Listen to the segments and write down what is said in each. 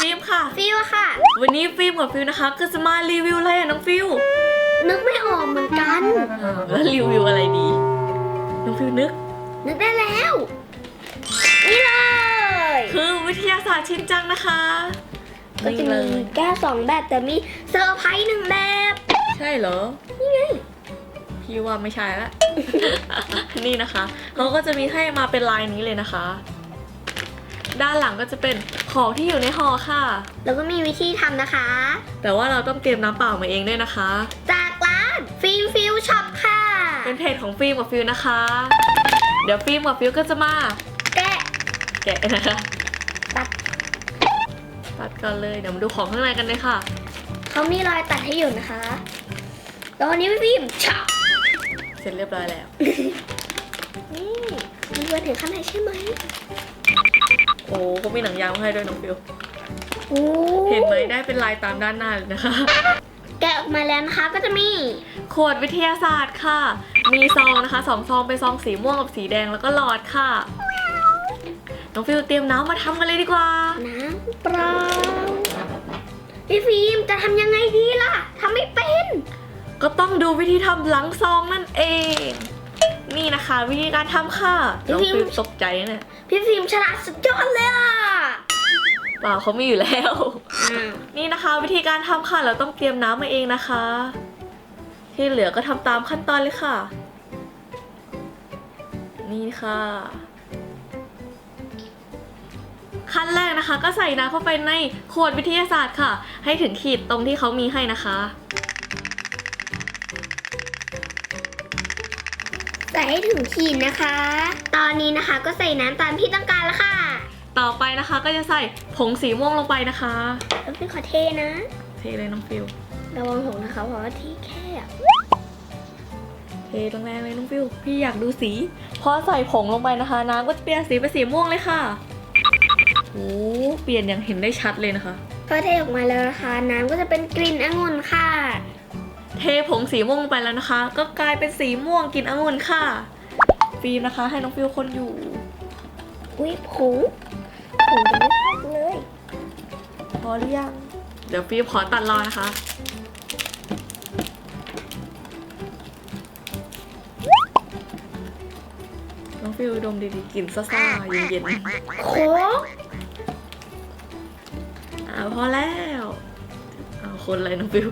ฟิล์มค่ะ ฟิวค่ะ วันนี้ฟิล์มกับฟิวนะคะก็จะมารีวิวอะไรอะน้องฟิวนึกไม่ออกเหมือนกันอ่าแล้วรีวิวอะไรดี น้องฟิวนึก นึกได้แล้ว นี่เลย คือวิทยาศาสตร์ชินจังนะคะก็จะนี่เลมียแก้วสองแบบแต่มีเซอร์ไพรส์หนึ่งแบบ ใช่เหรอ นี่ไง พี่ว่าไม่ใช่ละ นี่นะคะ เขาก็จะมีให้มาเป็นลายนี้เลยนะคะ ด้านหลังก็จะเป็นของที่อยู่ในห่อค่ะ แล้วก็มีวิธีทำนะคะ แต่ว่าเราต้องเตรียมน้ำเปล่ามาเองด้วยนะคะ จากร้านฟิล์มฟิวช็อปค่ะ เป็นเพจของฟิล์มกับฟิวนะคะ เดี๋ยวฟิล์มกับฟิวก็จะมาแกะแกะนะคะตัดตัดกันเลยเดี๋ยวมาดูของข้างในกันเลยค่ะ เขามีรอยตัดให้อยู่นะคะ แล้ววันนี้พี่ฟิล์มช็อปเสร็จเรียบร้อยแล้ว นี่มันมาถึงข้างในใช่ไหม โอ้ก็มีหนังยางมาให้ด้วยน้องฟิวโอ้เห็นไหมได้เป็นลายตามด้านหน้าเลยนะคะ แกะออกมาแล้วนะคะก็จะมี ขวดวิทยาศาสตร์ค่ะ มีซองนะคะสองซองเป็นซองสีม่วงกับสีแดงแล้วก็หลอดค่ะ น้องฟิวเตรียมน้ำมาทำกันเลยดีกว่า น้ำเปล่าพี่ฟิล์มจะทำยังไงดีล่ะทำไม่เป็น ก็ต้องดูวิธีทำหลังซองนั่นเอง นี่นะคะ วิธีการทำค่ะน้องฟิวตกใจนะเนี่ยพี่ฟิล์มฉลาดสุดยอดเลยอะเปล่าเขามีอยู่แล้วอ้าวนี่นะคะ วิธีการทำค่ะ เราต้องเตรียมน้ำมาเองนะคะ ที่เหลือก็ทำตามขั้นตอนเลยค่ะ นี่ค่ะ ขั้นแรกนะคะ ก็ใส่น้ำเข้าไปในขวดวิทยาศาสตร์ค่ะ ให้ถึงขีดตรงที่เขามีให้นะคะใส่ให้ถึงขีดนะคะ ตอนนี้นะคะก็ใส่น้ำตามที่ต้องการแล้วค่ะต่อไปนะคะก็จะใส่ผงสีม่วงลงไปนะคะแล้วพี่ขอเทนะ เทเลยน้องฟิวระวังหกนะคะเพราะว่าที่แคบเทแรงๆเลยน้องฟิวพี่อยากดูสีพอใส่ผงลงไปนะคะ น้ำก็จะเปลี่ยนสีเป็นสีม่วงเลยค่ะโอ้เปลี่ยนอย่างเห็นได้ชัดเลยนะคะพอเทออกมาแล้วนะคะ น้ำก็จะเป็นกลิ่นองุ่นค่ะ เทผงสีม่วงลงไปแล้วนะคะ ก็กลายเป็นสีม่วงกลินองุ่นค่ะ ฟิล์มนะคะ ให้น้องฟิวคนอยู่ อุ้ยผงผงยังไม่พักเลย พอหรือยัง เดี๋ยวฟิล์มขอตัดรอนะคะ น้องฟิวดมดีๆกลิ่นซ่าๆเย็นๆโค้กอ่าพอแล้ว เอาคนอะไรน้องฟิว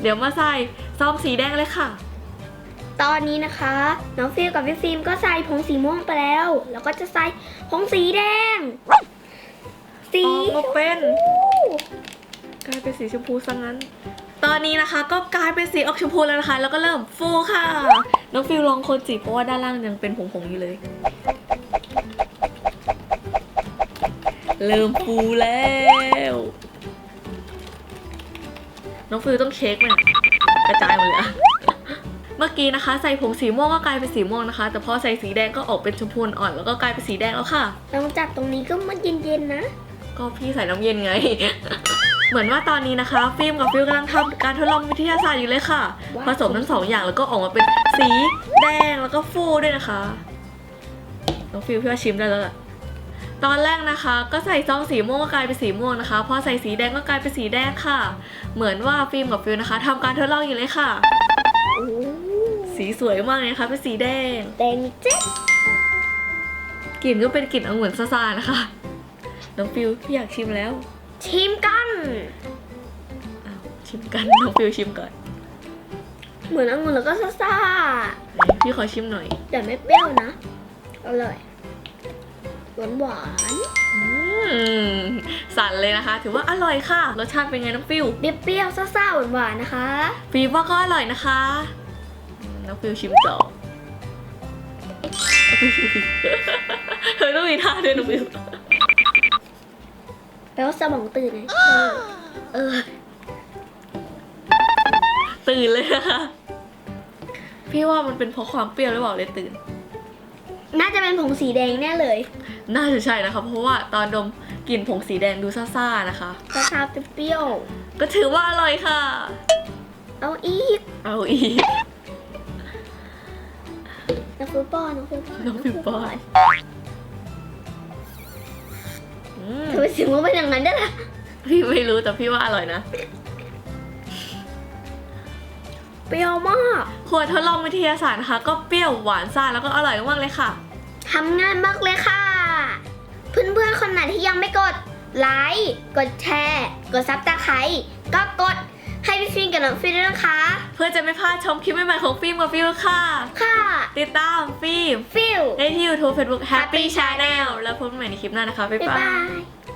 เดี๋ยวมาใส่ซองสีแดงเลยค่ะ ตอนนี้นะคะ น้องฟิลกับพี่ฟิล์มก็ใส่ผงสีม่วงไปแล้ว แล้วก็จะใส่ผงสีแดง สีออกมาเป็น กลายเป็นสีชมพูซะงั้น ตอนนี้นะคะก็กลายเป็นสีออกชมพูแล้วนะคะ แล้วก็เริ่มฟูค่ะ น้องฟิวลองคนจีเพราะว่าด้านล่างยังเป็นผงๆอยู่เลย เริ่มฟูแล้ว น้องฟิวต้องเช็คไหมอะกระจายหมดเลยอะเมื่อกี้นะคะ ใส่ผงสีม่วงก็กลายเป็นสีม่วงนะคะ แต่พอใส่สีแดงก็ออกเป็นชมพูอ่อนแล้วก็กลายเป็นสีแดงแล้วค่ะลองจับตรงนี้ก็มันเย็นๆนะ ก็พี่ใส่น้ำเย็นไง เหมือนว่าตอนนี้นะคะ ฟิล์มกับฟิลกำลังทำการทดลองวิทยาศาสตร์อยู่เลยค่ะ ว้าว ผสมทั้งสองอย่างแล้วก็ออกมาเป็นสีแดงแล้วก็ฟูด้วยนะคะ น้องฟิลพี่ว่าชิมได้แล้วล่ะ ตอนแรกนะคะ ก็ใส่ซองสีม่วงก็กลายเป็นสีม่วงนะคะพอใส่สีแดงก็กลายเป็นสีแดงค่ะ เหมือนว่าฟิล์มกับฟิลนะคะทำการทดลองอยู่เลยค่ะโอ้สีสวยมากเลยนะคะเป็นสีแดงแดงเจ๊ะกลิ่นก็เป็นกลิ่นองุ่นซ่าๆนะคะน้องฟิลพี่อยากชิมแล้วชิมกันอ้าวชิมกันน้องฟิลชิมก่อนเหมือนองุ่นแล้วก็ซ่าไหนพี่ขอชิมหน่อยๆแต่ไม่เปรี้ยวนะอร่อย หวานหวานอืมสั่นเลยนะคะ ถือว่าอร่อยค่ะ รสชาติเป็นไงน้องฟิวๆเปรี้ยวๆซ่าๆหวานๆนะคะฟิวว่าก็อร่อยนะคะอืมน้องฟิวชิมต่อเธอต้องมีท่าด้วยน้องฟิวแปลว่าสมองตื่นไงเออ ตื่นเลยนะคะพี่ว่ามันเป็นเพราะความเปรี้ยวหรือเปล่าเลยตื่น น่าจะเป็นผงสีแดงแน่เลยน่าจะใช่นะคะ เพราะว่าตอนดมกลิ่นผงสีแดงดูซ่าๆนะคะซ่าๆเปรี้ยวก็ถือว่าอร่อยค่ะ ๆเอาอีกเอาอีก น้องฟิวป้อนน้องฟิวป้อนน้องฟิวป้อน อืมเธอถึงว่าเป็นอย่างนั้นได้ล่ะพี่ไม่รู้แต่พี่ว่าอร่อยนะ เปรี้ยวมากขวดทดลองวิทยาศาสตร์นะคะ ก็เปรี้ยวหวานซ่าแล้วก็อร่อยมากๆเลยค่ะ ทำงานมากเลยค่ะ เพื่อนๆคนไหนที่ยังไม่กดไลค์กดแชร์ กดซับสไครต์ก็กดให้พี่ฟิล์มกับน้องฟิล์มด้วยนะคะ เพื่อจะไม่พลาดชมคลิปใหม่ๆของฟิล์มกับฟิลค่ะ ค่ะติดตามฟิล์มฟิลได้ที่ YouTube Facebook Happy Happy Channel แล้วพบกันใหม่ในคลิปหน้านะคะ บ๊ายบ๊ายบาบาย ย